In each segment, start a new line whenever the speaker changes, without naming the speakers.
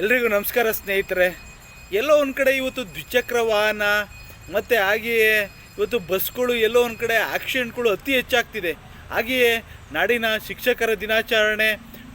ಎಲ್ರಿಗೂ ನಮಸ್ಕಾರ ಸ್ನೇಹಿತರೆ. ಎಲ್ಲೋ ಒಂದು ಕಡೆ ಇವತ್ತು ದ್ವಿಚಕ್ರ ವಾಹನ, ಮತ್ತು ಹಾಗೆಯೇ ಇವತ್ತು ಬಸ್ಗಳು, ಎಲ್ಲೋ ಒಂದು ಕಡೆ ಆಕ್ಸಿಡೆಂಟ್ಗಳು ಅತಿ ಹೆಚ್ಚಾಗ್ತಿದೆ. ಹಾಗೆಯೇ ನಾಡಿನ ಶಿಕ್ಷಕರ ದಿನಾಚರಣೆ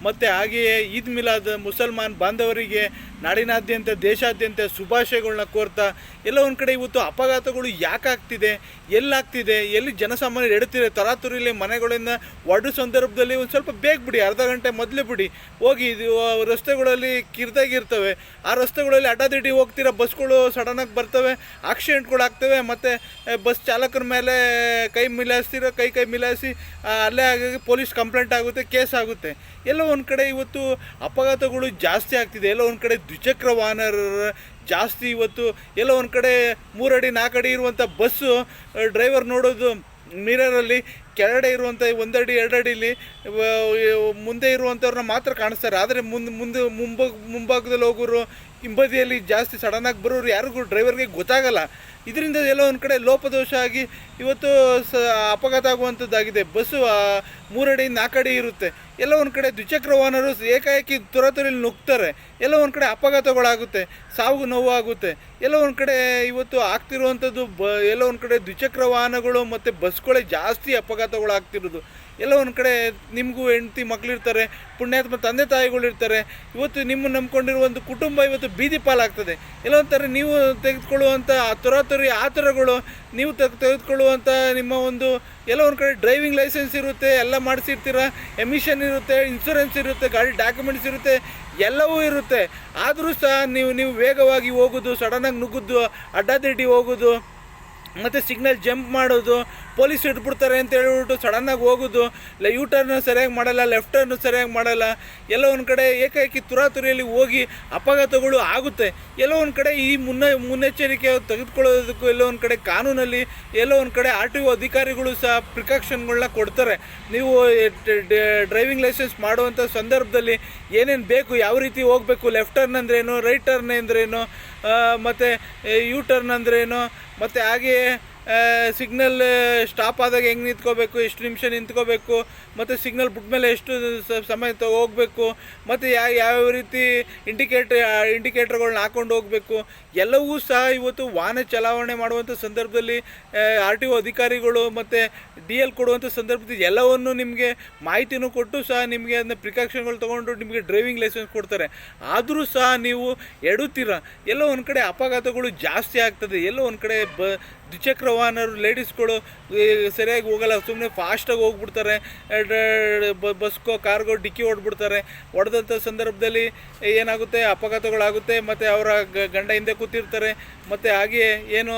ಮತ್ತು ಹಾಗೆಯೇ ಈದ್ ಮಿಲಾದ್ ಮುಸಲ್ಮಾನ್ ಬಾಂಧವರಿಗೆ ನಾಡಿನಾದ್ಯಂತ, ದೇಶಾದ್ಯಂತ ಶುಭಾಶಯಗಳನ್ನ ಕೋರ್ತಾ, ಎಲ್ಲ ಒಂದು ಕಡೆ ಇವತ್ತು ಅಪಘಾತಗಳು ಯಾಕೆ ಆಗ್ತಿದೆ, ಎಲ್ಲಾಗ್ತಿದೆ, ಎಲ್ಲಿ ಜನಸಾಮಾನ್ಯರು ಎಡುತ್ತಿದೆ, ತರಾತುರಿಲಿ ಮನೆಗಳಿಂದ ಒಡ್ಡು ಸಂದರ್ಭದಲ್ಲಿ ಒಂದು ಸ್ವಲ್ಪ ಬೇಗ ಬಿಡಿ, ಅರ್ಧ ಗಂಟೆ ಮೊದಲೇ ಬಿಡಿ. ಹೋಗಿ ಇದು ರಸ್ತೆಗಳಲ್ಲಿ ಕಿರಿದಾಗಿರ್ತವೆ ಆ ರಸ್ತೆಗಳಲ್ಲಿ ಅಡ್ಡದಿಡ್ಡಿ ಹೋಗ್ತಿರೋ, ಬಸ್ಗಳು ಸಡನ್ನಾಗಿ ಬರ್ತವೆ ಆಕ್ಸಿಡೆಂಟ್ಗಳು ಆಗ್ತವೆ, ಮತ್ತು ಬಸ್ ಚಾಲಕರ ಮೇಲೆ ಕೈ ಮಿಲಾಯಿಸ್ತಿರೋ, ಕೈ ಕೈ ಮಿಲಾಯಿಸಿ ಅಲ್ಲೇ ಆಗಿ ಪೊಲೀಸ್ ಕಂಪ್ಲೇಂಟ್ ಆಗುತ್ತೆ, ಕೇಸ್ ಆಗುತ್ತೆ. ಎಲ್ಲೋ ಒಂದು ಕಡೆ ಇವತ್ತು ಅಪಘಾತಗಳು ಜಾಸ್ತಿ ಆಗ್ತಿದೆ, ಎಲ್ಲೋ ಒಂದು ಕಡೆ ದ್ವಿಚಕ್ರ ವಾಹನರ ಜಾಸ್ತಿ ಇವತ್ತು, ಎಲ್ಲೋ ಒಂದು ಕಡೆ ಮೂರಡಿ ನಾಲ್ಕಡಿ ಇರುವಂಥ ಬಸ್ಸು ಡ್ರೈವರ್ ನೋಡೋದು ಮಿರರಲ್ಲಿ ಕೆಳಗಡೆ ಇರುವಂಥ ಒಂದಡಿ, ಎರಡಡಿಲಿ ಮುಂದೆ ಇರುವಂಥವ್ರನ್ನ ಮಾತ್ರ ಕಾಣಿಸ್ತಾರೆ. ಆದರೆ ಮುಂದೆ ಮುಂದೆ ಮುಂಭಾಗ ಮುಂಭಾಗದಲ್ಲಿ ಹೋಗೋರು, ಹಿಂಬದಿಯಲ್ಲಿ ಜಾಸ್ತಿ ಸಡನ್ನಾಗಿ ಬರೋರು ಯಾರಿಗೂ ಡ್ರೈವರ್ಗೆ ಗೊತ್ತಾಗಲ್ಲ. ಇದರಿಂದ ಎಲ್ಲೋ ಒಂದು ಕಡೆ ಲೋಪದೋಷ ಆಗಿ ಇವತ್ತು ಸ, ಅಪಘಾತ ಆಗುವಂಥದ್ದಾಗಿದೆ ಬಸ್ಸು ಮೂರಡಿ ನಾಲ್ಕಡಿ ಇರುತ್ತೆ. ಎಲ್ಲ ಒಂದು ಕಡೆ ದ್ವಿಚಕ್ರ ವಾಹನರು ಏಕಾಏಕಿ ತುರತುರಿಲಿ ನುಗ್ತಾರೆ. ಎಲ್ಲ ಒಂದು ಕಡೆ ಅಪಘಾತಗಳಾಗುತ್ತೆ, ಸಾವು ನೋವು ಆಗುತ್ತೆ ಎಲ್ಲ ಒಂದು ಕಡೆ ಇವತ್ತು ಆಗ್ತಿರುವಂಥದ್ದು ಬ, ಎಲ್ಲ ಒಂದು ಕಡೆ ದ್ವಿಚಕ್ರ ವಾಹನಗಳು ಮತ್ತು ಬಸ್ಗಳೇ ಜಾಸ್ತಿ ಅಪಘಾತಗಳು ಆಗ್ತಿರೋದು ಎಲ್ಲ ಒಂದು ಕಡೆ ನಿಮಗೂ ಹೆಂಡತಿ ಮಕ್ಕಳಿರ್ತಾರೆ ಪುಣ್ಯಾತ್ಮ ತಂದೆ ತಾಯಿಗಳು ಇರ್ತಾರೆ ಇವತ್ತು ನಿಮ್ಮ ನಂಬ್ಕೊಂಡಿರುವ ಒಂದು ಕುಟುಂಬ ಇವತ್ತು ಬೀದಿ ಪಾಲಾಗ್ತದೆ. ಎಲ್ಲ ನೀವು ತೆಗೆದುಕೊಳ್ಳುವಂಥ ತುರಾತುರಿ ಆತುರಗಳು, ನೀವು ತೆಗೆ ತೆಗೆದುಕೊಳ್ಳುವಂಥ ನಿಮ್ಮ ಒಂದು ಎಲ್ಲ ಒಂದು ಕಡೆ ಡ್ರೈವಿಂಗ್ ಲೈಸೆನ್ಸ್ ಇರುತ್ತೆ, ಎಲ್ಲ ಮಾಡಿಸಿರ್ತೀರ, ಎಮಿಷನ್ ಇರುತ್ತೆ, ಇನ್ಸೂರೆನ್ಸ್ ಇರುತ್ತೆ, ಗಾಡಿ ಡಾಕ್ಯುಮೆಂಟ್ಸ್ ಇರುತ್ತೆ, ಎಲ್ಲವೂ ಇರುತ್ತೆ. ಆದರೂ ಸಹ ನೀವು ನೀವು ವೇಗವಾಗಿ ಹೋಗೋದು, ಸಡನ್ನಾಗಿ ನುಗ್ಗೋದು, ಅಡ್ಡಾದಿಡ್ಡಿ ಹೋಗೋದು ಮತ್ತು ಸಿಗ್ನಲ್ ಜಂಪ್ ಮಾಡೋದು, ಪೊಲೀಸ್ ಹಿಡ್ಬಿಡ್ತಾರೆ ಅಂತ ಹೇಳ್ಬಿಟ್ಟು ಸಡನ್ನಾಗಿ ಹೋಗೋದು, ಇಲ್ಲ ಯೂ ಟರ್ನ್ ಸರಿಯಾಗಿ ಮಾಡಲ್ಲ ಲೆಫ್ಟ್ ಟರ್ನ್ ಸರಿಯಾಗಿ ಮಾಡಲ್ಲ, ಎಲ್ಲ ಒಂದು ಕಡೆ ಏಕಾಏಕಿ ತುರಾತುರಿಯಲ್ಲಿ ಹೋಗಿ ಅಪಘಾತಗಳು ಆಗುತ್ತೆ. ಎಲ್ಲೋ ಒಂದು ಕಡೆ ಈ ಮುನ್ನೆ, ಮುನ್ನೆಚ್ಚರಿಕೆ ತೆಗೆದುಕೊಳ್ಳೋದಕ್ಕೂ ಎಲ್ಲೋ ಒಂದು ಕಡೆ ಕಾನೂನಲ್ಲಿ, ಎಲ್ಲೋ ಒಂದು ಕಡೆ ಆರ್ ಟಿ ಒ ಅಧಿಕಾರಿಗಳು ಸಹ ಪ್ರಿಕಾಕ್ಷನ್ಗಳನ್ನ ಕೊಡ್ತಾರೆ. ನೀವು ಡ್ರೈವಿಂಗ್ ಲೈಸೆನ್ಸ್ ಮಾಡುವಂಥ ಸಂದರ್ಭದಲ್ಲಿ ಏನೇನು ಬೇಕು, ಯಾವ ರೀತಿ ಹೋಗಬೇಕು ಲೆಫ್ಟ್ ಟರ್ನ್ ಅಂದ್ರೇನು ರೈಟ್ ಟರ್ನ್ ಅಂದ್ರೇನು ಮತ್ತು ಯೂ ಟರ್ನ್ ಅಂದ್ರೇನು ಮತ್ತು ಹಾಗೆಯೇ ಸಿಗ್ನಲ್ ಸ್ಟಾಪ್ ಆದಾಗ ಹೆಂಗೆ ನಿಂತ್ಕೋಬೇಕು, ಎಷ್ಟು ನಿಮಿಷ ನಿಂತ್ಕೋಬೇಕು, ಮತ್ತು ಸಿಗ್ನಲ್ ಬಿಟ್ಮೇಲೆ ಎಷ್ಟು ಸಮಯ ಹೋಗಬೇಕು, ಮತ್ತು ಯಾವ ಯಾವ ರೀತಿ ಇಂಡಿಕೇಟರ್ ಇಂಡಿಕೇಟರ್ಗಳನ್ನ ಹಾಕೊಂಡು ಹೋಗಬೇಕು, ಎಲ್ಲವೂ ಸಹ ಇವತ್ತು ವಾಹನ ಚಲಾವಣೆ ಮಾಡುವಂಥ ಸಂದರ್ಭದಲ್ಲಿ ಆರ್ ಟಿ ಒ ಅಧಿಕಾರಿಗಳು ಮತ್ತು ಡಿ ಎಲ್ ಕೊಡುವಂಥ ಸಂದರ್ಭದಲ್ಲಿ ಎಲ್ಲವನ್ನು ನಿಮಗೆ ಮಾಹಿತಿನೂ ಕೊಟ್ಟು ಸಹ ನಿಮಗೆ ಅದನ್ನ ಪ್ರಿಕಾಕ್ಷನ್ಗಳು ತೊಗೊಂಡು ನಿಮಗೆ ಡ್ರೈವಿಂಗ್ ಲೈಸೆನ್ಸ್ ಕೊಡ್ತಾರೆ. ಆದರೂ ಸಹ ನೀವು ಎಡುತ್ತೀರ? ಎಲ್ಲೋ ಒಂದು ಕಡೆ ಅಪಘಾತಗಳು ಜಾಸ್ತಿ ಆಗ್ತದೆ, ಎಲ್ಲೋ ಒಂದು ಕಡೆ ಬ ದ್ವಿಚಕ್ರ ವಾಹನರು ಲೇಡೀಸ್ಗಳು ಸರಿಯಾಗಿ ಹೋಗಲ್ಲ ಸುಮ್ಮನೆ ಫಾಸ್ಟಾಗಿ ಹೋಗ್ಬಿಡ್ತಾರೆ. ಬಸ್ಗೋ ಕಾರ್ಗೋ ಡಿಕ್ಕಿ ಹೊಡ್ಬಿಡ್ತಾರೆ. ಹೊಡೆದಂಥ ಸಂದರ್ಭದಲ್ಲಿ ಏನಾಗುತ್ತೆ? ಅಪಘಾತಗಳಾಗುತ್ತೆ, ಮತ್ತು ಅವರ ಗಂಡ ಹಿಂದೆ ಕೂತಿರ್ತಾರೆ, ಮತ್ತು ಹಾಗೆಯೇ ಏನು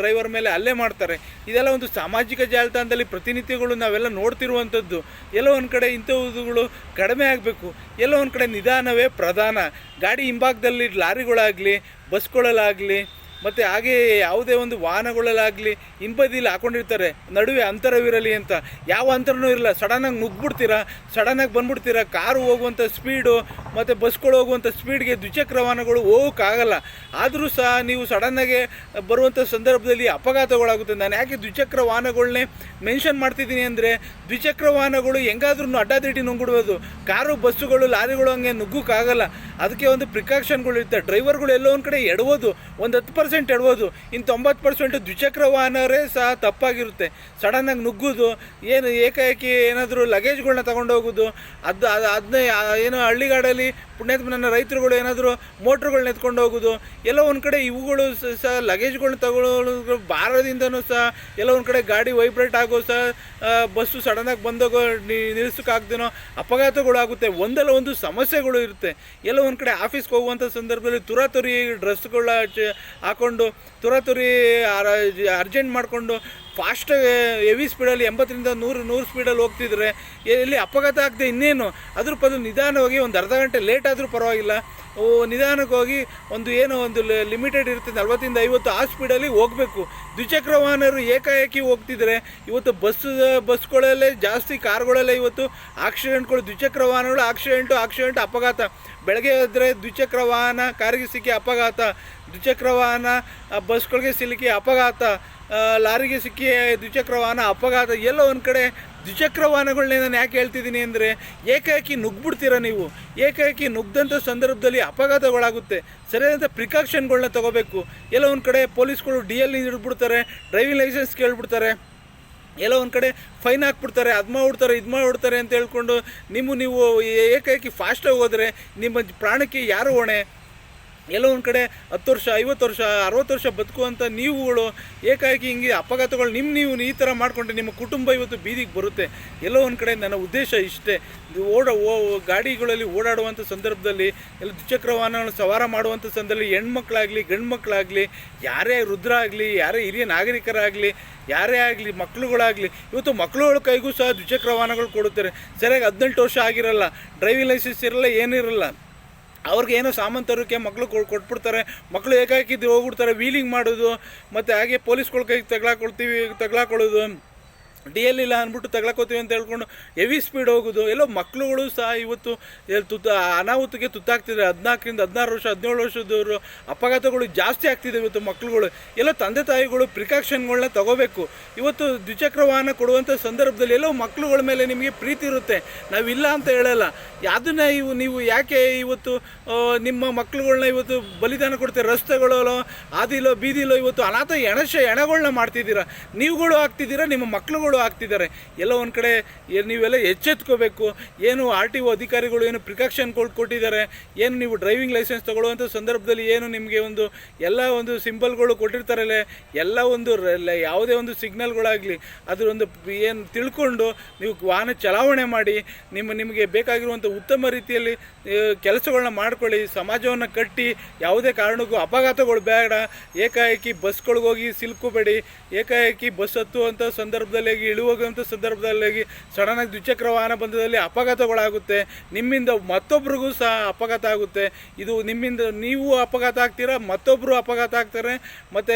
ಡ್ರೈವರ್ ಮೇಲೆ ಅಲ್ಲೇ ಮಾಡ್ತಾರೆ. ಇದೆಲ್ಲ ಒಂದು ಸಾಮಾಜಿಕ ಜಾಲತಾಣದಲ್ಲಿ ಪ್ರತಿನಿತ್ಯಗಳು ನಾವೆಲ್ಲ ನೋಡ್ತಿರುವಂಥದ್ದು. ಎಲ್ಲೋ ಒಂದು ಕಡೆ ಇಂಥವುಗಳು ಕಡಿಮೆ ಆಗಬೇಕು. ಎಲ್ಲೋ ಒಂದು ಕಡೆ ನಿಧಾನವೇ ಪ್ರಧಾನ. ಗಾಡಿ ಹಿಂಭಾಗದಲ್ಲಿ ಲಾರಿಗಳಾಗಲಿ ಬಸ್ಗಳಲ್ಲಾಗಲಿ ಮತ್ತು ಹಾಗೆ ಯಾವುದೇ ಒಂದು ವಾಹನಗಳಲ್ಲಾಗಲಿ ಹಿಂಬದಿಲಿ ಹಾಕೊಂಡಿರ್ತಾರೆ, ನಡುವೆ ಅಂತರವಿರಲಿ ಅಂತ. ಯಾವ ಅಂತರನೂ ಇರಲ್ಲ ಸಡನ್ನಾಗಿ ನುಗ್ಬಿಡ್ತೀರಾ ಸಡನ್ನಾಗಿ ಬಂದ್ಬಿಡ್ತೀರಾ? ಕಾರು ಹೋಗುವಂಥ ಸ್ಪೀಡು ಮತ್ತು ಬಸ್ಗಳು ಹೋಗುವಂಥ ಸ್ಪೀಡ್ಗೆ ದ್ವಿಚಕ್ರ ವಾಹನಗಳು ಹೋಗೋಕ್ಕಾಗಲ್ಲ. ಆದರೂ ಸಹ ನೀವು ಸಡನ್ನಾಗೆ ಬರುವಂಥ ಸಂದರ್ಭದಲ್ಲಿ ಅಪಘಾತಗಳಾಗುತ್ತೆ. ನಾನು ಯಾಕೆ ದ್ವಿಚಕ್ರ ವಾಹನಗಳನ್ನೇ ಮೆನ್ಷನ್ ಮಾಡ್ತಿದ್ದೀನಿ ಅಂದರೆ, ದ್ವಿಚಕ್ರ ವಾಹನಗಳು ಹೆಂಗಾದ್ರೂ ಅಡ್ಡಾದಿಟ್ಟಿ ನುಂಗ್ಬಿಡ್ಬೋದು. ಕಾರು ಬಸ್ಸುಗಳು ಲಾರಿಗಳು ಹಂಗೆ ನುಗ್ಗೋಕ್ಕಾಗಲ್ಲ. ಅದಕ್ಕೆ ಒಂದು ಪ್ರಿಕಾಷನ್ಗಳು ಇರ್ತವೆ ಡ್ರೈವರ್ಗಳು ಎಲ್ಲೋ ಒಂದು ಕಡೆ ಎಡಬೋದು ಒಂದು ಹತ್ತು ಪರ್ಸೆಂಟ್ ಎಡ್ಬೋದು ಇನ್ನು ತೊಂಬತ್ತು ಪರ್ಸೆಂಟ್ ದ್ವಿಚಕ್ರ ವಾಹನರೇ ಸಹ ತಪ್ಪಾಗಿರುತ್ತೆ. ಸಡನ್ನಾಗಿ ನುಗ್ಗೋದು, ಏನು ಏಕಾಏಕಿ ಏನಾದರೂ ಲಗೇಜ್ಗಳನ್ನ ತಗೊಂಡು ಹೋಗೋದು ಅದು ಅದು ಅದನ್ನ ಏನೋ ಹಳ್ಳಿಗಾಡಲ್ಲಿ ನನ್ನ ರೈತರುಗಳು ಏನಾದರೂ ಮೋಟ್ರುಗಳ್ನ ಎತ್ಕೊಂಡು ಹೋಗೋದು ಎಲ್ಲ ಒಂದು ಕಡೆ ಇವುಗಳು ಸಹ ಲಗೇಜ್ಗಳನ್ನ ತಗೊಳ್ಳೋದು ಭಾರದಿಂದನೂ ಸಹ, ಎಲ್ಲ ಒಂದು ಕಡೆ ಗಾಡಿ ವೈಬ್ರೇಟ್ ಆಗೋ ಸಹ ಬಸ್ಸು ಸಡನ್ನಾಗಿ ಬಂದೋಗೋ ನಿಲ್ಲಿಸೋಕ್ಕಾಗ್ದೇನೋ ಅಪಘಾತಗಳು ಆಗುತ್ತೆ ಒಂದಲ್ಲ ಒಂದು ಸಮಸ್ಯೆಗಳು ಇರುತ್ತೆ. ಎಲ್ಲ ಒಂದು ಕಡೆ ಆಫೀಸ್ಗೆ ಹೋಗುವಂಥ ಸಂದರ್ಭದಲ್ಲಿ ತುರಾತುರಿ ಡ್ರೆಸ್ಗಳ ಹಾಕೊಂಡು ತುರಾತುರಿ ಅರ್ಜೆಂಟ್ ಮಾಡಿಕೊಂಡು ಫಾಸ್ಟ್ ಹೆವಿ ಸ್ಪೀಡಲ್ಲಿ ಎಂಬತ್ತರಿಂದ ನೂರು ನೂರು ಸ್ಪೀಡಲ್ಲಿ ಹೋಗ್ತಿದ್ರೆ ಎಲ್ಲಿ ಅಪಘಾತ ಆಗದೆ ಇನ್ನೇನು? ಅದ್ರ ಬದಲು ನಿಧಾನವಾಗಿ ಒಂದು ಅರ್ಧ ಗಂಟೆ ಲೇಟ್ ಆದರೂ ಪರವಾಗಿಲ್ಲ. ನಿಧಾನಕ್ಕೆ ಹೋಗಿ ಒಂದು ಏನೋ ಒಂದು ಲಿಮಿಟೆಡ್ ಇರುತ್ತೆ ನಲ್ವತ್ತಿಂದ ಐವತ್ತು ಆ ಸ್ಪೀಡಲ್ಲಿ ಹೋಗಬೇಕು. ದ್ವಿಚಕ್ರ ವಾಹನರು ಏಕಾಏಕಿ ಹೋಗ್ತಿದ್ರೆ ಇವತ್ತು ಬಸ್ ಬಸ್ಗಳಲ್ಲೇ ಜಾಸ್ತಿ ಕಾರ್ಗಳಲ್ಲೇ ಇವತ್ತು ಆಕ್ಸಿಡೆಂಟ್ಗಳು ದ್ವಿಚಕ್ರ ವಾಹನಗಳು ಆಕ್ಸಿಡೆಂಟು ಆಕ್ಸಿಡೆಂಟ್ ಅಪಘಾತ. ಬೆಳಗ್ಗೆ ಎದ್ದರೆ ದ್ವಿಚಕ್ರ ವಾಹನ, ಕಾರಿಗೆ ಸಿಕ್ಕಿ ಅಪಘಾತ. ದ್ವಿಚಕ್ರ ವಾಹನ ಬಸ್ಗಳಿಗೆ ಸಿಲುಕಿ ಅಪಘಾತ ಲಾರಿಗೆ ಸಿಕ್ಕಿ ದ್ವಿಚಕ್ರ ವಾಹನ, ಅಪಘಾತ, ಎಲ್ಲೋ ಒಂದು ಕಡೆ ದ್ವಿಚಕ್ರ ವಾಹನಗಳನ್ನ ನಾನು ಯಾಕೆ ಹೇಳ್ತಿದ್ದೀನಿ ಅಂದರೆ ಏಕಾಏಕಿ ನುಗ್ಬಿಡ್ತೀರ ನೀವು? ಏಕಾಏಕಿ ನುಗ್ದಂಥ ಸಂದರ್ಭದಲ್ಲಿ ಅಪಘಾತಗಳಾಗುತ್ತೆ. ಸರಿಯಾದಂಥ ಪ್ರಿಕಾಷನ್ಗಳನ್ನ ತಗೋಬೇಕು. ಎಲ್ಲ ಒಂದು ಕಡೆ ಪೊಲೀಸ್ಗಳು ಡಿ ಎಲ್ ಇಡ್ಬಿಡ್ತಾರೆ ಡ್ರೈವಿಂಗ್ ಲೈಸೆನ್ಸ್ ಕೇಳ್ಬಿಡ್ತಾರೆ, ಎಲ್ಲೋ ಒಂದು ಕಡೆ ಫೈನ್ ಹಾಕ್ಬಿಡ್ತಾರೆ, ಅದು ಮಾಡ್ಬಿಡ್ತಾರೆ, ಇದು ಮಾಡ್ಬಿಡ್ತಾರೆ ಅಂತ ಹೇಳ್ಕೊಂಡು ನಿಮ್ಮ ನೀವು ಏಕಾಏಕಿ ಫಾಸ್ಟಾಗಿ ಹೋದರೆ ನಿಮ್ಮ ಪ್ರಾಣಕ್ಕೆ ಯಾರು ಹೊಣೆ? ಎಲ್ಲೋ ಒಂದು ಕಡೆ ಹತ್ತು ವರ್ಷ, ಐವತ್ತು ವರ್ಷ, ಅರವತ್ತು ವರ್ಷ ಬದುಕುವಂಥ ನೀವುಗಳು, ಏಕಾಏಕಿ ಹಿಂಗೆ ಅಪಘಾತಗಳು ನಿಮ್ಮ ನೀವು ಈ ಥರ ಮಾಡಿಕೊಂಡ್ರೆ ನಿಮ್ಮ ಕುಟುಂಬ ಇವತ್ತು ಬೀದಿಗೆ ಬರುತ್ತೆ. ಎಲ್ಲೋ ಒಂದು ಕಡೆ ನನ್ನ ಉದ್ದೇಶ ಇಷ್ಟೇ. ಓಡ, ಓ, ಗಾಡಿಗಳಲ್ಲಿ ಓಡಾಡುವಂಥ ಸಂದರ್ಭದಲ್ಲಿ ಎಲ್ಲ ದ್ವಿಚಕ್ರ ವಾಹನಗಳು ಸವಾರ ಮಾಡುವಂಥ ಸಂದರ್ಭದಲ್ಲಿ ಹೆಣ್ಮಕ್ಳಾಗಲಿ ಗಂಡು ಮಕ್ಕಳಾಗಲಿ ಯಾರೇ ವೃದ್ಧರ ಆಗಲಿ ಯಾರೇ ಹಿರಿಯ ನಾಗರಿಕರಾಗಲಿ, ಯಾರೇ ಆಗಲಿ ಮಕ್ಕಳುಗಳಾಗಲಿ ಇವತ್ತು ಮಕ್ಕಳುಗಳ ಕೈಗೂ ಸಹ ದ್ವಿಚಕ್ರ ವಾಹನಗಳು ಕೊಡುತ್ತಾರೆ. ಸರಿಯಾಗಿ ಹದಿನೆಂಟು ವರ್ಷ ಆಗಿರಲ್ಲ, ಡ್ರೈವಿಂಗ್ ಲೈಸೆನ್ಸ್ ಇರಲ್ಲ, ಏನಿರಲ್ಲ. ಅವ್ರಿಗೆ ಏನೋ ಸಾಮಾನು ತರೋಕ್ಕೆ ಮಕ್ಕಳು ಕೊಟ್ಬಿಡ್ತಾರೆ. ಮಕ್ಕಳು ಏಕಾಕಿದ್ದು ಹೋಗ್ಬಿಡ್ತಾರೆ ವೀಲಿಂಗ್ ಮಾಡೋದು, ಮತ್ತು ಹಾಗೆ ಪೊಲೀಸ್ಗಳ ಕೈಗೆ ತಗ್ಲಾಕೊಳ್ತೀವಿ ತಗ್ಲಾಕೊಳ್ಳೋದು. ಡಿ ಎಲ್ ಇಲ್ಲ ಅಂದ್ಬಿಟ್ಟು ತಗ್ಲಾಕೋತೀವಿ ಅಂತ ಹೇಳ್ಕೊಂಡು ಹೆವಿ ಸ್ಪೀಡ್ ಹೋಗೋದು. ಎಲ್ಲೋ ಮಕ್ಕಳುಗಳು ಸಹ ಇವತ್ತು ತುತ್ತ ಅನಾಹುತಕ್ಕೆ ತುತ್ತಾಗ್ತಿದ್ದಾರೆ. ಹದಿನಾಲ್ಕರಿಂದ ಹದಿನಾರು ವರ್ಷ, ಹದಿನೇಳು ವರ್ಷದವರು ಅಪಘಾತಗಳು ಜಾಸ್ತಿ ಆಗ್ತಿದೆ ಇವತ್ತು ಮಕ್ಕಳುಗಳು ಎಲ್ಲೋ ತಂದೆ ತಾಯಿಗಳು ಪ್ರಿಕಾಕ್ಷನ್ಗಳನ್ನ ತಗೋಬೇಕು. ಇವತ್ತು ದ್ವಿಚಕ್ರ ವಾಹನ ಕೊಡುವಂಥ ಸಂದರ್ಭದಲ್ಲಿ ಎಲ್ಲೋ ಮಕ್ಕಳುಗಳ ಮೇಲೆ ನಿಮಗೆ ಪ್ರೀತಿ ಇರುತ್ತೆ. ನಾವಿಲ್ಲ ಅಂತ ಹೇಳಲ್ಲ. ಅದನ್ನ ಇವು ನೀವು ಯಾಕೆ ಇವತ್ತು ನಿಮ್ಮ ಮಕ್ಕಳುಗಳನ್ನ ಇವತ್ತು ಬಲಿದಾನ ಕೊಡ್ತೀರ? ರಸ್ತೆಗಳಲ್ಲೋ ಆದಿಲೋ ಬೀದಿಲೋ ಇವತ್ತು ಅನಾಥ ಎಣಶ ಎಣಗಳನ್ನ ಮಾಡ್ತಿದ್ದೀರಾ? ನೀವುಗಳು ಆಗ್ತಿದ್ದೀರಾ? ನಿಮ್ಮ ಮಕ್ಕಳುಗಳು ಆಗ್ತಿದ್ದಾರೆ. ಎಲ್ಲ ಒಂದು ಕಡೆ ನೀವೆಲ್ಲ ಎಚ್ಚೆತ್ಕೋಬೇಕು, ಏನು ಆರ್ ಟಿ ಒ ಅಧಿಕಾರಿಗಳು ಏನು ಪ್ರಿಕಾಷನ್ಗಳು ಕೊಟ್ಟಿದ್ದಾರೆ, ಏನು ನೀವು ಡ್ರೈವಿಂಗ್ ಲೈಸೆನ್ಸ್ ತೊಗೊಳ್ಳುವಂಥ ಸಂದರ್ಭದಲ್ಲಿ ಏನು ನಿಮಗೆ ಒಂದು ಎಲ್ಲ ಒಂದು ಸಿಂಬಲ್ಗಳು ಕೊಟ್ಟಿರ್ತಾರಲ್ಲ, ಎಲ್ಲ ಒಂದು ಯಾವುದೇ ಒಂದು ಸಿಗ್ನಲ್ಗಳಾಗಲಿ ಅದರೊಂದು ಏನು ತಿಳ್ಕೊಂಡು ನೀವು ವಾಹನ ಚಲಾವಣೆ ಮಾಡಿ, ನಿಮ್ಮ ನಿಮಗೆ ಬೇಕಾಗಿರುವಂಥ ಉತ್ತಮ ರೀತಿಯಲ್ಲಿ ಕೆಲಸಗಳನ್ನ ಮಾಡ್ಕೊಳ್ಳಿ, ಸಮಾಜವನ್ನು ಕಟ್ಟಿ, ಯಾವುದೇ ಕಾರಣಕ್ಕೂ ಅಪಘಾತಗಳು ಬೇಡ, ಏಕಾಏಕಿ ಬಸ್ಗಳಿಗೋಗಿ ಸಿಲ್ಕೋಬೇಡಿ, ಏಕಾಏಕಿ ಬಸ್ ಹತ್ತುವಂಥ ಸಂದರ್ಭದಲ್ಲಿ ಇಳುವಂಥ ಸಂದರ್ಭದಲ್ಲಿ ಸಡನ್ನಾಗಿ ದ್ವಿಚಕ್ರ ವಾಹನ ಬಂದದಲ್ಲಿ ಅಪಘಾತಗಳಾಗುತ್ತೆ. ನಿಮ್ಮಿಂದ ಮತ್ತೊಬ್ರಿಗೂ ಸಹ ಅಪಘಾತ ಆಗುತ್ತೆ. ಇದು ನಿಮ್ಮಿಂದ ನೀವು ಅಪಘಾತ ಆಗ್ತೀರಾ ಮತ್ತೊಬ್ಬರು ಅಪಘಾತ ಆಗ್ತಾರೆ. ಮತ್ತು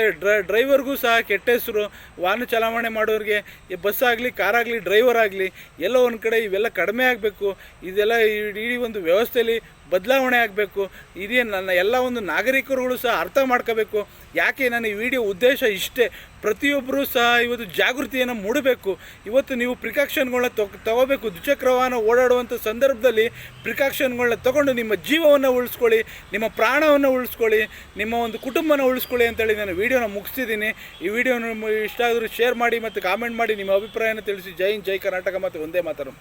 ಡ್ರೈವರ್ಗೂ ಸಹ ಕೆಟ್ಟ ಹೆಸರು. ವಾಹನ ಚಲಾವಣೆ ಮಾಡೋರಿಗೆ ಬಸ್ ಆಗಲಿ ಕಾರಾಗಲಿ ಡ್ರೈವರ್ ಆಗಲಿ, ಎಲ್ಲ ಒಂದು ಕಡೆ ಇವೆಲ್ಲ ಕಡಿಮೆ ಆಗಬೇಕು. ಇದೆಲ್ಲ ಇಡೀ ಒಂದು ವ್ಯವಸ್ಥೆಯಲ್ಲಿ ಬದಲಾವಣೆ ಆಗಬೇಕು. ಇದೇ ನನ್ನ ಎಲ್ಲ ಒಂದು ನಾಗರಿಕರುಗಳು ಸಹ ಅರ್ಥ ಮಾಡ್ಕೋಬೇಕು. ಯಾಕೆ ನಾನು ಈ ವಿಡಿಯೋ ಉದ್ದೇಶ ಇಷ್ಟೇ? ಪ್ರತಿಯೊಬ್ಬರೂ ಸಹ ಇವತ್ತು ಜಾಗೃತಿಯನ್ನು ಮೂಡಬೇಕು. ಇವತ್ತು ನೀವು ಪ್ರಿಕಾಕ್ಷನ್ಗಳನ್ನ ತೊ, ತಗೋಬೇಕು. ದ್ವಿಚಕ್ರ ವಾಹನ ಓಡಾಡುವಂಥ ಸಂದರ್ಭದಲ್ಲಿ ಪ್ರಿಕಾಕ್ಷನ್ಗಳನ್ನ ತಗೊಂಡು ನಿಮ್ಮ ಜೀವವನ್ನು ಉಳಿಸ್ಕೊಳ್ಳಿ, ನಿಮ್ಮ ಪ್ರಾಣವನ್ನು ಉಳಿಸ್ಕೊಳ್ಳಿ, ನಿಮ್ಮ ಒಂದು ಕುಟುಂಬನ ಉಳಿಸ್ಕೊಳ್ಳಿ ಅಂತೇಳಿ ನಾನು ವಿಡಿಯೋನ ಮುಗಿಸಿದ್ದೀನಿ ಈ ವಿಡಿಯೋನ ಇಷ್ಟ ಆದರೂ ಶೇರ್ ಮಾಡಿ ಮತ್ತು ಕಾಮೆಂಟ್ ಮಾಡಿ ನಿಮ್ಮ ಅಭಿಪ್ರಾಯನ ತಿಳಿಸಿ. ಜೈ ಹಿಂದ್, ಜೈ ಕರ್ನಾಟಕ ಮತ್ತು ಒಂದೇ ಮಾತರು